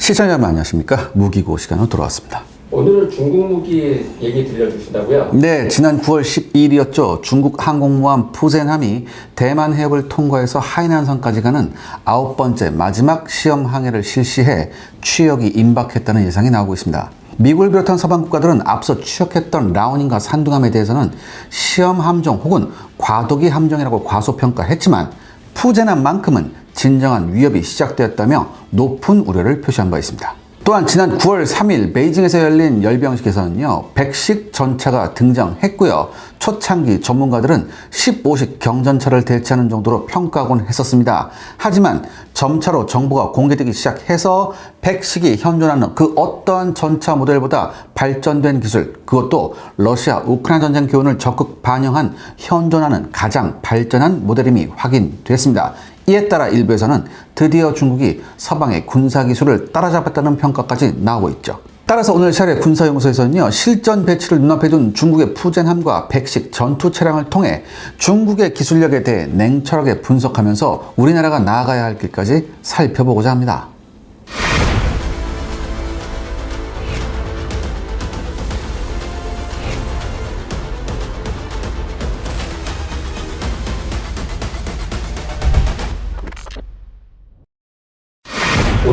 시청자 여러분 안녕하십니까 무기고 시간으로 돌아왔습니다. 오늘은 중국 무기 얘기 들려주신다고요? 네, 지난 9월 12일이었죠. 중국 항공모함 푸젠함이 대만 해협을 통과해서 하이난성까지 가는 아홉 번째 마지막 시험 항해를 실시해 취역이 임박했다는 예상이 나오고 있습니다. 미국을 비롯한 서방 국가들은 앞서 취역했던 라오닝과 산둥함에 대해서는 시험 함정 혹은 과도기 함정이라고 과소평가했지만 푸젠함만큼은 진정한 위협이 시작되었다며 높은 우려를 표시한 바 있습니다. 또한 지난 9월 3일 베이징에서 열린 열병식에서는요, 100식 전차가 등장했고요. 초창기 전문가들은 15식 경전차를 대체하는 정도로 평가하곤 했었습니다. 하지만 점차로 정보가 공개되기 시작해서 100식이 현존하는 그 어떠한 전차 모델보다 발전된 기술, 그것도 러시아 우크라이나 전쟁 교훈을 적극 반영한 현존하는 가장 발전한 모델임이 확인됐습니다. 이에 따라 일부에서는 드디어 중국이 서방의 군사 기술을 따라잡았다는 평가까지 나오고 있죠. 따라서 오늘 차례 군사연구소에서는요, 실전 배치를 눈앞에 둔 중국의 푸젠함과 백식 전투 차량을 통해 중국의 기술력에 대해 냉철하게 분석하면서 우리나라가 나아가야 할 길까지 살펴보고자 합니다.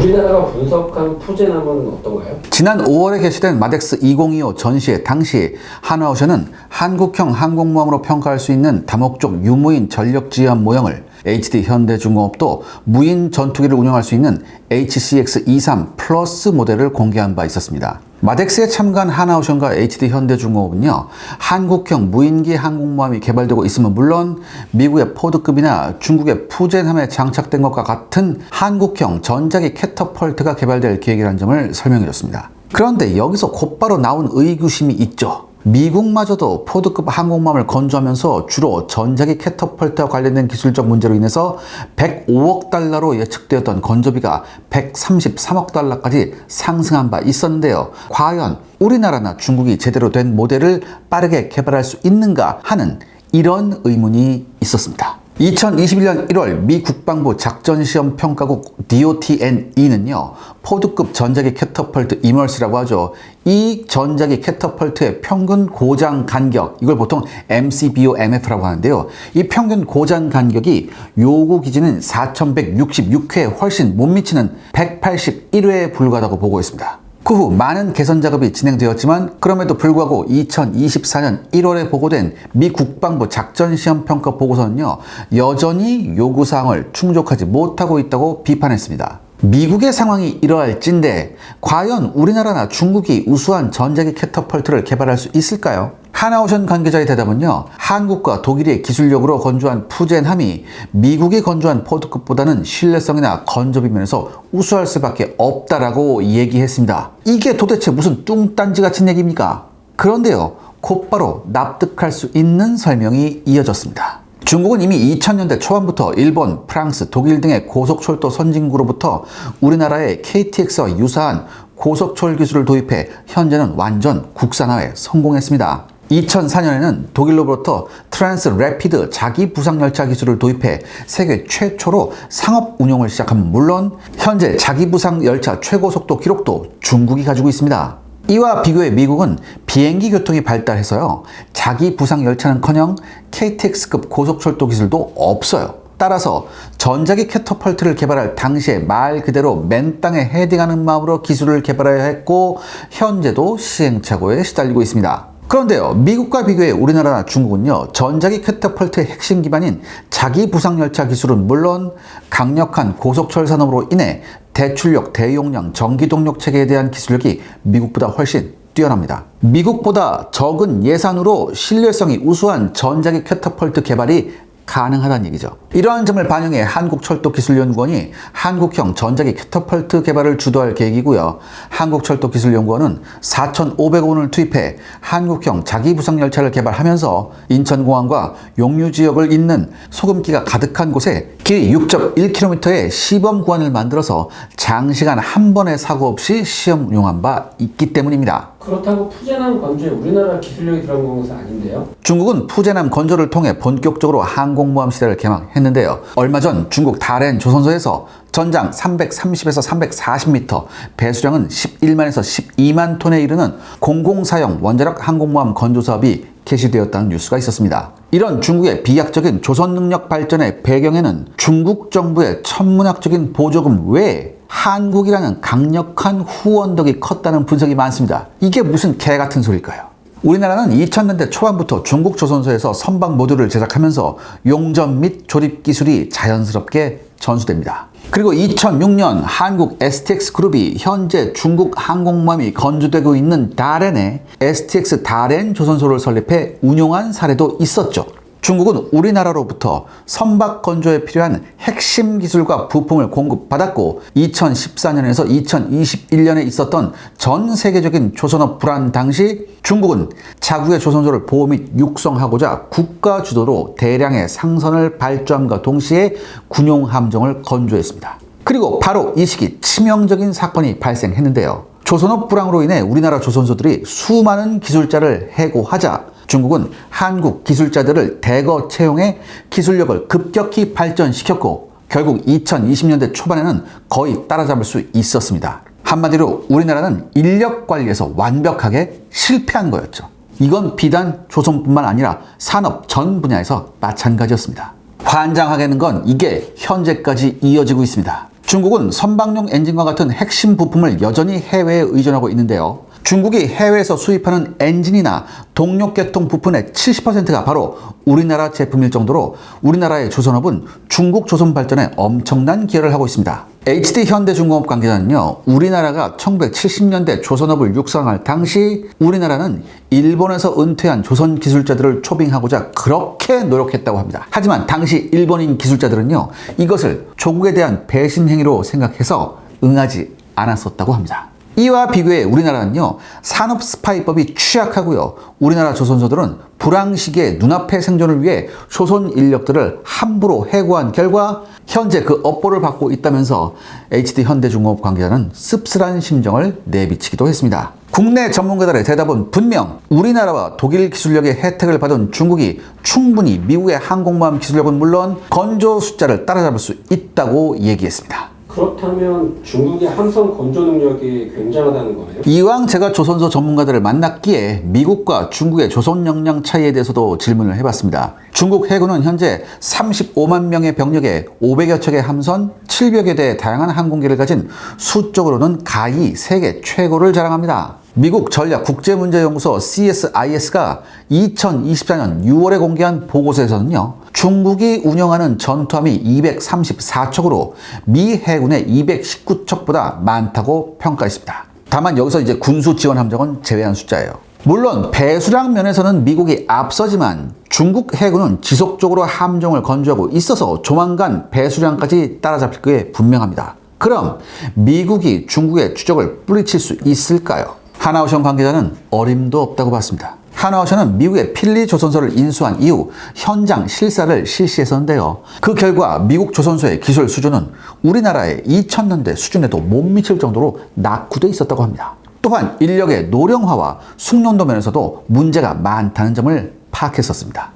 우리나라가 분석한 푸젠함은 어떤가요? 지난 5월에 개시된 마덱스 2025 전시회 당시 한화오션은 한국형 항공모함으로 평가할 수 있는 다목적 유무인 전력지휘함 모형을 HD 현대중공업도 무인 전투기를 운영할 수 있는 HCX23 플러스 모델을 공개한 바 있었습니다. 마덱스에 참가한 하나오션과 HD 현대중공업은요, 한국형 무인기 항공모함이 개발되고 있으면 물론 미국의 포드급이나 중국의 푸젠함에 장착된 것과 같은 한국형 전자기 캐터펄트가 개발될 계획이라는 점을 설명해 줬습니다. 그런데 여기서 곧바로 나온 의구심이 있죠. 미국마저도 포드급 항공모함을 건조하면서 주로 전자기 캐터펄트와 관련된 기술적 문제로 인해서 105억 달러로 예측되었던 건조비가 133억 달러까지 상승한 바 있었는데요. 과연 우리나라나 중국이 제대로 된 모델을 빠르게 개발할 수 있는가 하는 이런 의문이 있었습니다. 2021년 1월 미 국방부 작전시험 평가국 DOTNE는요, 포드급 전자기 캐터펄트 이멀스라고 하죠. 이 전자기 캐터펄트의 평균 고장 간격, 이걸 보통 MCBOMF라고 하는데요. 이 평균 고장 간격이 요구 기준인 4166회에 훨씬 못 미치는 181회에 불과하다고 보고 있습니다. 그 후 많은 개선 작업이 진행되었지만 그럼에도 불구하고 2024년 1월에 보고된 미 국방부 작전시험평가 보고서는요 여전히 요구사항을 충족하지 못하고 있다고 비판했습니다. 미국의 상황이 이러할진데 과연 우리나라나 중국이 우수한 전자기 캐터펄트를 개발할 수 있을까요? 하나오션 관계자의 대답은요, 한국과 독일의 기술력으로 건조한 푸젠함이 미국이 건조한 포드급보다는 신뢰성이나 건조비 면에서 우수할 수밖에 없다라고 얘기했습니다. 이게 도대체 무슨 뚱딴지 같은 얘기입니까? 그런데요, 곧바로 납득할 수 있는 설명이 이어졌습니다. 중국은 이미 2000년대 초반부터 일본, 프랑스, 독일 등의 고속철도 선진국으로부터 우리나라의 KTX와 유사한 고속철 기술을 도입해 현재는 완전 국산화에 성공했습니다. 2004년에는 독일로부터 트랜스 래피드 자기 부상 열차 기술을 도입해 세계 최초로 상업 운용을 시작한 물론 현재 자기 부상 열차 최고 속도 기록도 중국이 가지고 있습니다. 이와 비교해 미국은 비행기 교통이 발달해서요. 자기 부상 열차는커녕 KTX급 고속철도 기술도 없어요. 따라서 전자기 캐터펄트를 개발할 당시에 말 그대로 맨 땅에 헤딩하는 마음으로 기술을 개발해야 했고 현재도 시행착오에 시달리고 있습니다. 그런데요, 미국과 비교해 우리나라나 중국은요, 전자기 캐터펄트의 핵심 기반인 자기 부상 열차 기술은 물론 강력한 고속철 산업으로 인해 대출력, 대용량, 전기 동력 체계에 대한 기술력이 미국보다 훨씬 뛰어납니다. 미국보다 적은 예산으로 신뢰성이 우수한 전자기 캐터펄트 개발이 가능하다는 얘기죠. 이러한 점을 반영해 한국철도기술연구원이 한국형 전자기 캐터펄트 개발을 주도할 계획이고요. 한국철도기술연구원은 4,500억 원을 투입해 한국형 자기부상 열차를 개발하면서 인천공항과 용류 지역을 잇는 소금기가 가득한 곳에 길이 6.1km의 시범 구간을 만들어서 장시간 한 번의 사고 없이 시험 운용한 바 있기 때문입니다. 그렇다고 푸젠함 건조에 우리나라 기술력이 들어간 것은 아닌데요. 중국은 푸제남 건조를 통해 본격적으로 항공모함 시대를 개막했는데요. 얼마 전 중국 다롄 조선소에서 전장 330에서 340m, 배수량은 11만에서 12만 톤에 이르는 공공사용 원자력 항공모함 건조 사업이 개시되었다는 뉴스가 있었습니다. 이런 중국의 비약적인 조선 능력 발전의 배경에는 중국 정부의 천문학적인 보조금 외에 한국이라는 강력한 후원덕이 컸다는 분석이 많습니다. 이게 무슨 개 같은 소릴까요? 우리나라는 2000년대 초반부터 중국 조선소에서 선박 모듈을 제작하면서 용접 및 조립 기술이 자연스럽게 전수됩니다. 그리고 2006년 한국 STX 그룹이 현재 중국 항공모함이 건조되고 있는 다롄에 STX 다롄 조선소를 설립해 운용한 사례도 있었죠. 중국은 우리나라로부터 선박 건조에 필요한 핵심 기술과 부품을 공급받았고 2014년에서 2021년에 있었던 전 세계적인 조선업 불안 당시 중국은 자국의 조선소를 보호 및 육성하고자 국가 주도로 대량의 상선을 발주함과 동시에 군용 함정을 건조했습니다. 그리고 바로 이 시기 치명적인 사건이 발생했는데요. 조선업 불황으로 인해 우리나라 조선소들이 수많은 기술자를 해고하자 중국은 한국 기술자들을 대거 채용해 기술력을 급격히 발전시켰고 결국 2020년대 초반에는 거의 따라잡을 수 있었습니다. 한마디로 우리나라는 인력 관리에서 완벽하게 실패한 거였죠. 이건 비단 조선뿐만 아니라 산업 전 분야에서 마찬가지였습니다. 환장하게는 건 이게 현재까지 이어지고 있습니다. 중국은 선박용 엔진과 같은 핵심 부품을 여전히 해외에 의존하고 있는데요. 중국이 해외에서 수입하는 엔진이나 동력 계통 부품의 70%가 바로 우리나라 제품일 정도로 우리나라의 조선업은 중국 조선 발전에 엄청난 기여를 하고 있습니다. HD 현대중공업 관계자는요, 우리나라가 1970년대 조선업을 육성할 당시 우리나라는 일본에서 은퇴한 조선 기술자들을 초빙하고자 그렇게 노력했다고 합니다. 하지만 당시 일본인 기술자들은요, 이것을 조국에 대한 배신 행위로 생각해서 응하지 않았었다고 합니다. 이와 비교해 우리나라는요 산업 스파이법이 취약하고요 우리나라 조선소들은 불황 시기에 눈앞의 생존을 위해 조선 인력들을 함부로 해고한 결과 현재 그 업보를 받고 있다면서 HD 현대중공업 관계자는 씁쓸한 심정을 내비치기도 했습니다. 국내 전문가들의 대답은 분명 우리나라와 독일 기술력의 혜택을 받은 중국이 충분히 미국의 항공모함 기술력은 물론 건조 숫자를 따라잡을 수 있다고 얘기했습니다. 그렇다면 중국의 함성 건조 능력이 굉장하다는 거네요. 이왕 제가 조선소 전문가들을 만났기에 미국과 중국의 조선 역량 차이에 대해서도 질문을 해봤습니다. 중국 해군은 현재 35만 명의 병력에 500여 척의 함선, 700여 대의 다양한 항공기를 가진 수적으로는 가히 세계 최고를 자랑합니다. 미국 전략 국제문제연구소 CSIS가 2024년 6월에 공개한 보고서에서는요, 중국이 운영하는 전투함이 234척으로 미 해군의 219척보다 많다고 평가했습니다. 다만 여기서 이제 군수 지원 함정은 제외한 숫자예요. 물론 배수량 면에서는 미국이 앞서지만 중국 해군은 지속적으로 함정을 건조하고 있어서 조만간 배수량까지 따라잡힐 게 분명합니다. 그럼 미국이 중국의 추적을 뿌리칠 수 있을까요? 하나오션 관계자는 어림도 없다고 봤습니다. 하나오션은 미국의 필리 조선소를 인수한 이후 현장 실사를 실시했었는데요. 그 결과 미국 조선소의 기술 수준은 우리나라의 2000년대 수준에도 못 미칠 정도로 낙후돼 있었다고 합니다. 또한 인력의 노령화와 숙련도 면에서도 문제가 많다는 점을 파악했었습니다.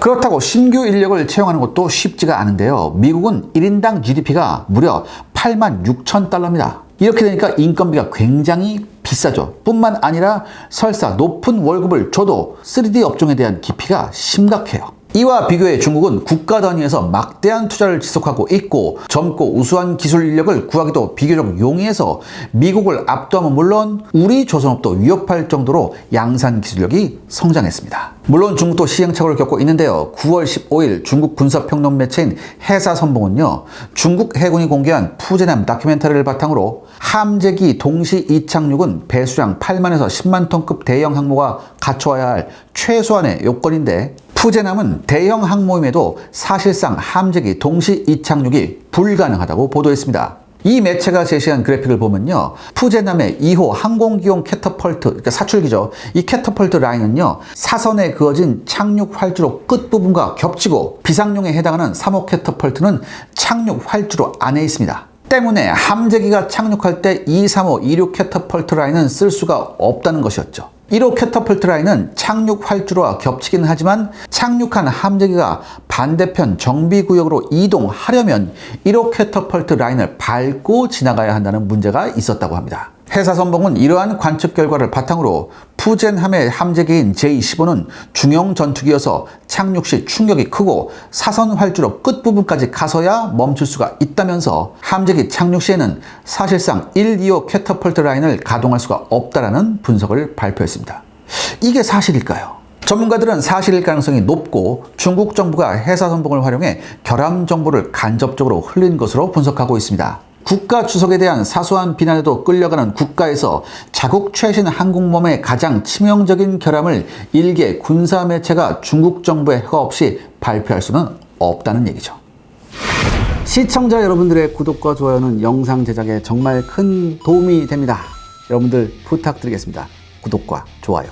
그렇다고 신규 인력을 채용하는 것도 쉽지가 않은데요. 미국은 1인당 GDP가 무려 8만 6천 달러입니다. 이렇게 되니까 인건비가 굉장히 비싸죠. 뿐만 아니라 설사 높은 월급을 줘도 3D 업종에 대한 기피가 심각해요. 이와 비교해 중국은 국가 단위에서 막대한 투자를 지속하고 있고 젊고 우수한 기술 인력을 구하기도 비교적 용이해서 미국을 압도하면 물론 우리 조선업도 위협할 정도로 양산 기술력이 성장했습니다. 물론 중국도 시행착오를 겪고 있는데요. 9월 15일 중국 군사평론 매체인 해사선봉은요. 중국 해군이 공개한 푸제남 다큐멘터리를 바탕으로 함재기 동시 이착륙은 배수량 8만에서 10만 톤급 대형 항모가 갖춰야 할 최소한의 요건인데 푸제남은 대형 항모임에도 사실상 함재기 동시 이착륙이 불가능하다고 보도했습니다. 이 매체가 제시한 그래픽을 보면요. 푸제남의 2호 항공기용 캐터펄트, 그러니까 사출기죠. 이 캐터펄트 라인은요. 사선에 그어진 착륙 활주로 끝부분과 겹치고 비상용에 해당하는 3호 캐터펄트는 착륙 활주로 안에 있습니다. 때문에 함재기가 착륙할 때 235 26 캐터펄트 라인은 쓸 수가 없다는 것이었죠. 1호 캐터펄트 라인은 착륙 활주로와 겹치긴 하지만 착륙한 함재기가 반대편 정비구역으로 이동하려면 1호 캐터펄트 라인을 밟고 지나가야 한다는 문제가 있었다고 합니다. 해사 선봉은 이러한 관측 결과를 바탕으로 푸젠함의 함재기인 J-15는 중형 전투기여서 착륙 시 충격이 크고 사선 활주로 끝부분까지 가서야 멈출 수가 있다면서 함재기 착륙 시에는 사실상 1, 2호 캐터펄트 라인을 가동할 수가 없다라는 분석을 발표했습니다. 이게 사실일까요? 전문가들은 사실일 가능성이 높고 중국 정부가 해사 선봉을 활용해 결함 정보를 간접적으로 흘린 것으로 분석하고 있습니다. 국가 주석에 대한 사소한 비난에도 끌려가는 국가에서 자국 최신 항공모함의 가장 치명적인 결함을 일개 군사 매체가 중국 정부의 허가 없이 발표할 수는 없다는 얘기죠. 시청자 여러분들의 구독과 좋아요는 영상 제작에 정말 큰 도움이 됩니다. 여러분들 부탁드리겠습니다. 구독과 좋아요.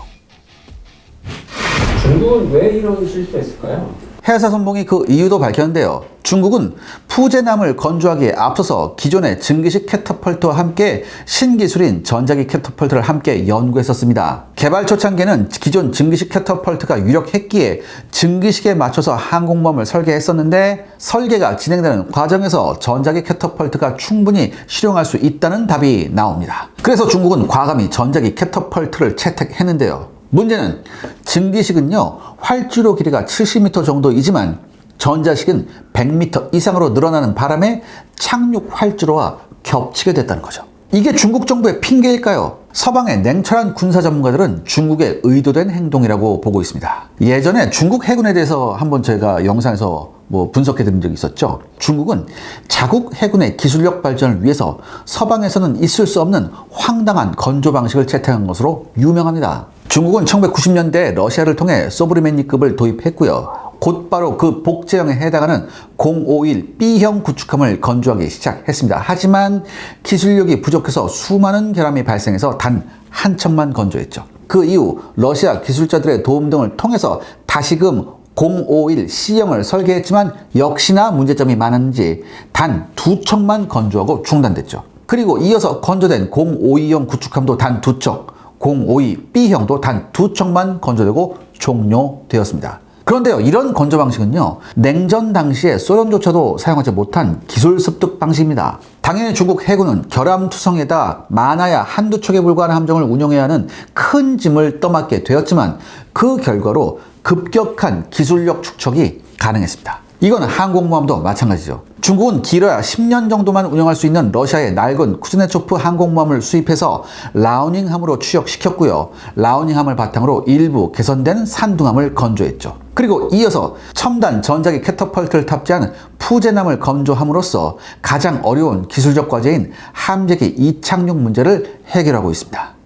중국은 왜 이런 실수했을까요? 해사 선봉이 그 이유도 밝혔는데요. 중국은 푸제남을 건조하기에 앞서서 기존의 증기식 캐터펄트와 함께 신기술인 전자기 캐터펄트를 함께 연구했었습니다. 개발 초창기에는 기존 증기식 캐터펄트가 유력했기에 증기식에 맞춰서 항공모함을 설계했었는데 설계가 진행되는 과정에서 전자기 캐터펄트가 충분히 실용할 수 있다는 답이 나옵니다. 그래서 중국은 과감히 전자기 캐터펄트를 채택했는데요. 문제는 증기식은요 활주로 길이가 70m 정도이지만 전자식은 100m 이상으로 늘어나는 바람에 착륙 활주로와 겹치게 됐다는 거죠. 이게 중국 정부의 핑계일까요? 서방의 냉철한 군사 전문가들은 중국의 의도된 행동이라고 보고 있습니다. 예전에 중국 해군에 대해서 한번 제가 영상에서 뭐 분석해 드린 적이 있었죠. 중국은 자국 해군의 기술력 발전을 위해서 서방에서는 있을 수 없는 황당한 건조 방식을 채택한 것으로 유명합니다. 중국은 1990년대 러시아를 통해 소브리맨니급을 도입했고요. 곧바로 그 복제형에 해당하는 051 B형 구축함을 건조하기 시작했습니다. 하지만 기술력이 부족해서 수많은 결함이 발생해서 단 한 척만 건조했죠. 그 이후 러시아 기술자들의 도움 등을 통해서 다시금 051 C형을 설계했지만 역시나 문제점이 많았는지 단 두 척만 건조하고 중단됐죠. 그리고 이어서 건조된 052형 구축함도 단 두 척, 052 B형도 단 두 척만 건조되고 종료되었습니다. 그런데요, 이런 건조 방식은요, 냉전 당시에 소련조차도 사용하지 못한 기술 습득 방식입니다. 당연히 중국 해군은 결함투성에다 많아야 한두 척에 불과한 함정을 운용해야 하는 큰 짐을 떠맡게 되었지만 그 결과로 급격한 기술력 축적이 가능했습니다. 이건 항공모함도 마찬가지죠. 중국은 길어야 10년 정도만 운영할 수 있는 러시아의 낡은 쿠즈네초프 항공모함을 수입해서 라우닝함으로 추역시켰고요. 라우닝함을 바탕으로 일부 개선된 산둥함을 건조했죠. 그리고 이어서 첨단 전자기 캐터펄트를 탑재한 푸제남을 건조함으로써 가장 어려운 기술적 과제인 함재기 이착륙 문제를 해결하고 있습니다.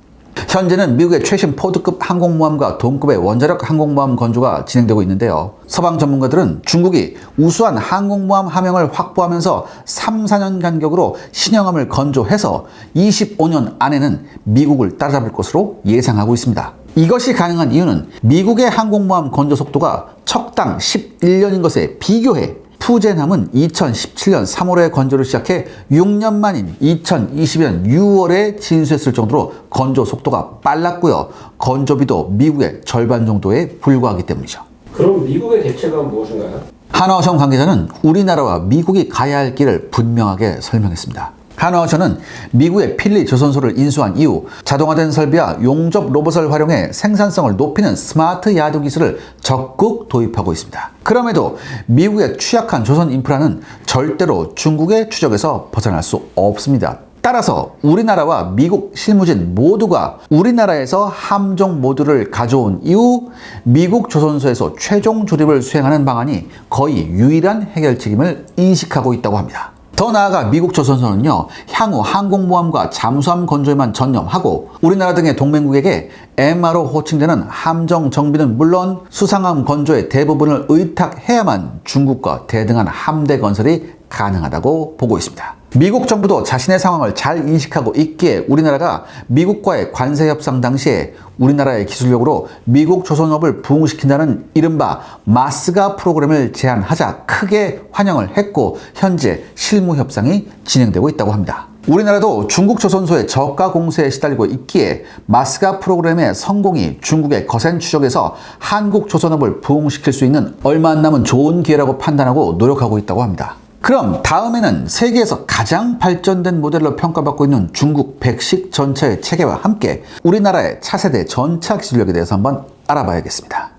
현재는 미국의 최신 포드급 항공모함과 동급의 원자력 항공모함 건조가 진행되고 있는데요. 서방 전문가들은 중국이 우수한 항공모함 함형을 확보하면서 3, 4년 간격으로 신형함을 건조해서 25년 안에는 미국을 따라잡을 것으로 예상하고 있습니다. 이것이 가능한 이유는 미국의 항공모함 건조 속도가 척당 11년인 것에 비교해 푸젠함은 2017년 3월에 건조를 시작해 6년 만인 2020년 6월에 진수했을 정도로 건조 속도가 빨랐고요. 건조비도 미국의 절반 정도에 불과하기 때문이죠. 그럼 미국의 대책은 무엇인가요? 한화오션 관계자는 우리나라와 미국이 가야 할 길을 분명하게 설명했습니다. 한화오션은 미국의 필리 조선소를 인수한 이후 자동화된 설비와 용접 로봇을 활용해 생산성을 높이는 스마트 야드 기술을 적극 도입하고 있습니다. 그럼에도 미국의 취약한 조선 인프라는 절대로 중국의 추적에서 벗어날 수 없습니다. 따라서 우리나라와 미국 실무진 모두가 우리나라에서 함정 모듈을 가져온 이후 미국 조선소에서 최종 조립을 수행하는 방안이 거의 유일한 해결책임을 인식하고 있다고 합니다. 더 나아가 미국 조선소는요 향후 항공모함과 잠수함 건조에만 전념하고 우리나라 등의 동맹국에게 MR로 호칭되는 함정 정비는 물론 수상함 건조의 대부분을 의탁해야만 중국과 대등한 함대 건설이 가능하다고 보고 있습니다. 미국 정부도 자신의 상황을 잘 인식하고 있기에 우리나라가 미국과의 관세 협상 당시에 우리나라의 기술력으로 미국 조선업을 부흥시킨다는 이른바 마스가 프로그램을 제안하자 크게 환영을 했고 현재 실무 협상이 진행되고 있다고 합니다. 우리나라도 중국 조선소의 저가 공세에 시달리고 있기에 마스가 프로그램의 성공이 중국의 거센 추적에서 한국 조선업을 부흥시킬 수 있는 얼마 안 남은 좋은 기회라고 판단하고 노력하고 있다고 합니다. 그럼 다음에는 세계에서 가장 발전된 모델로 평가받고 있는 중국 백식 전차의 체계와 함께 우리나라의 차세대 전차 기술력에 대해서 한번 알아봐야겠습니다.